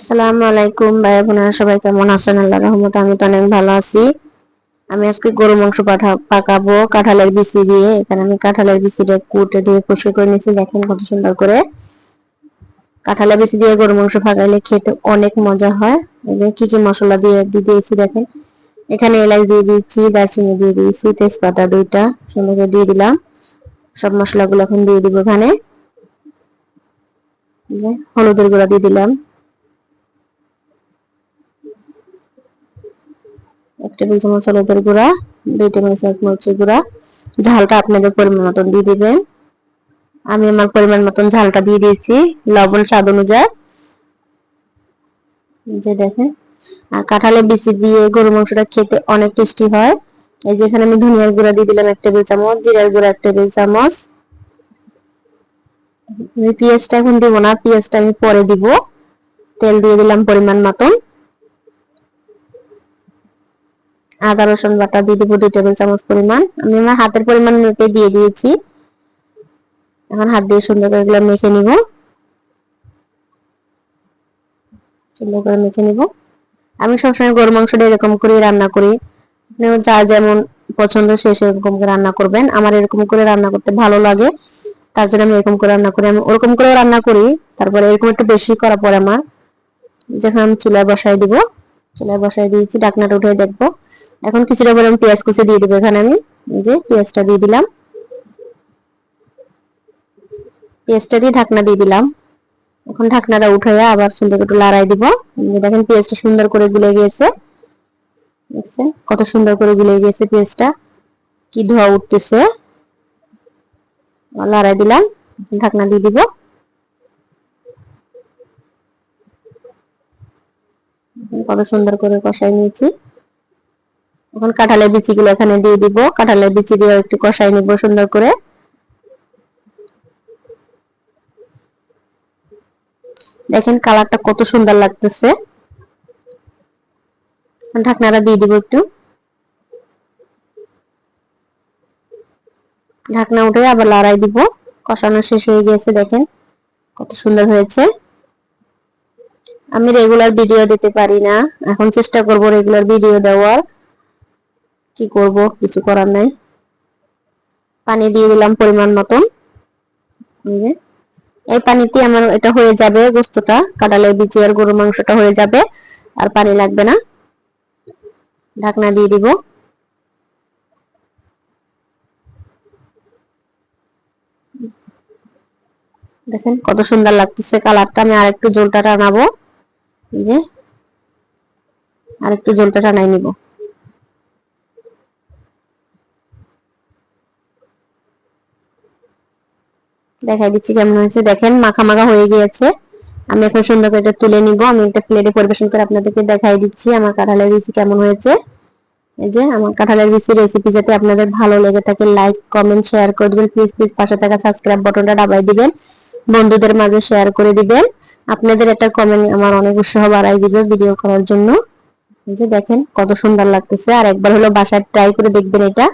আসসালামু আলাইকুম। ভাই বোনেরা সবাই কেমন আছেন? আল্লাহ রহমতে আমি তো অনেক ভালো আছি। আমি আজকে গরু মাংস পাকাবো কাঁঠালের বিচি দিয়ে। এখানে আমি কাঁঠালের বিচিটা কুটে দিয়ে পরিষ্কার করে নিয়েছি। দেখেন কত সুন্দর করে। কাঁঠালের বিচি দিয়ে গরু মাংস পাকাইলে খেতে অনেক মজা হয়। কি কি মশলা দিয়ে দিয়ে দিয়েছি দেখেন। এখানে এলাচ দিয়ে দিয়েছি, দারচিনি দিয়ে দিয়েছি, তেজপাতা দুইটা সুন্দর করে দিয়ে দিলাম। সব মশলাগুলো এখন দিয়ে দিব এখানে। হলুদের গুঁড়া দিয়ে দিলাম। এক টেবিল চামচ হলুদের গুঁড়া, দুই টেবিল চামচ মরিচের গুঁড়া। ঝালটা আপনাদের পরিমাণ মতন দিয়ে দিবেন। আমি আমার পরিমাণ মতন ঝালটা দিয়ে দিয়েছি লবণ স্বাদ অনুযায়ী। যে দেখেন, আর কাঁঠালের বিচি দিয়ে গরু মাংসটা খেতে অনেক টেস্টি হয়। এই যে এখানে আমি ধনিয়ার গুঁড়া দিয়ে দিলাম এক টেবিল চামচ, জিরার গুঁড়া এক টেবিল চামচ। আমি পেঁয়াজটা এখন দিব না, পেঁয়াজটা আমি পরে দিব। তেল দিয়ে দিলাম পরিমাণ মতন। আদা, রসুন বাটা দিয়ে দিব দুই টেবিল চামচ পরিমাণ। আমি আমার হাতের পরিমাণ মেপে দিয়ে দিয়েছি। এখন হাত দিয়ে সুন্দর করে এগুলো মেখে নিব। সুন্দর করে মেখে নিব। আমি সবসময় গরু মাংসটা এরকম করে রান্না করি। যা যেমন পছন্দ সে সেরকম করে রান্না করবেন। আমার এরকম করে রান্না করতে ভালো লাগে। তার জন্য আমি এরকম করে রান্না করি। আমি ওরকম করে রান্না করি। তারপরে এরকম একটু বেশি করার পরে আমার। যখন আমি চুলায় বসাই দিব, চুলায় বসাই দিয়েছি, ডাকনাটা উঠে দেখব। এখন কিছুটা আমি পেঁয়াজ কুচি দিয়ে দিব এখানে আমি। যে পেঁয়াজটা দিয়ে দিলাম। পেঁয়াজটা দিয়ে ঢাকনা দিয়ে দিলাম। এখন ঢাকনাটা উঠে আবার সুন্দর একটু লড়াই দিব। দেখেন পেঁয়াজটা সুন্দর করে গুলে গিয়েছে। দেখছেন? কত সুন্দর করে গুলে গিয়েছে পেঁয়াজটা। কি ধোয়া উঠতেছে। লড়াই দিলাম। ঢাকনা দিয়ে দিব। কত সুন্দর করে কষাই নিয়েছি। এখন কাঁঠালের বিচিগুলো এখানে দিয়ে দিব। কাঁঠালের বিচি দিয়ে একটু কষাই নিব সুন্দর করে। দেখেন কালারটা কত সুন্দর লাগতেছে। ঢাকনাটা দিয়ে দিব একটু। ঢাকনা উঠে আবার লড়াই দিব। কষানো শেষ হয়ে গিয়েছে, দেখেন কত সুন্দর হয়েছে। আমি রেগুলার ভিডিও দিতে পারি না। এখন চেষ্টা করব রেগুলার ভিডিও দেওয়ার। কি করব? কিছু করার নাই। পানি দিয়ে দিলাম পরিমাণ মতন। এই পানিতে আমার এটা হয়ে যাবে গোস্তটা, কাঁঠালের বিচি আর গরুর মাংসটা হয়ে যাবে, আর পানি লাগবে না। ঢাকনা দিয়ে দিব। দেখেন কত সুন্দর লাগতেছে কালারটা। আমি আরেকটু জলটা টানাবো। যে, আরেকটু জলটা টানাই নিব। দেখাই দিচ্ছি কেমন হয়েছে। দেখেন, মাখা মাখা হয়ে গিয়েছে। আমি এখন সুন্দর করে এটা তুলে নিব। আমি একটা প্লেটে পরিবেশন করে আপনাদেরকে দেখাই দিচ্ছি আমার কাঁঠালের বিচি কেমন হয়েছে। এই যে আমার কাঁঠালের বিচি রেসিপি যাতে আপনাদের ভালো লেগে থাকে লাইক কমেন্ট শেয়ার করে দিবেন। প্লিজ প্লিজ পাশে থাকা সাবস্ক্রাইব বাটনটা দাবাই দিবেন। বন্ধুদের মাঝে শেয়ার করে দিবেন। আপনাদের একটা কমেন্ট আমার অনেক উৎসাহ বাড়াই দিবে ভিডিও করার জন্য। যে দেখেন, কত সুন্দর লাগতেছে। আর একবার হলো বাসায় ট্রাই করে দেখবেন এটা।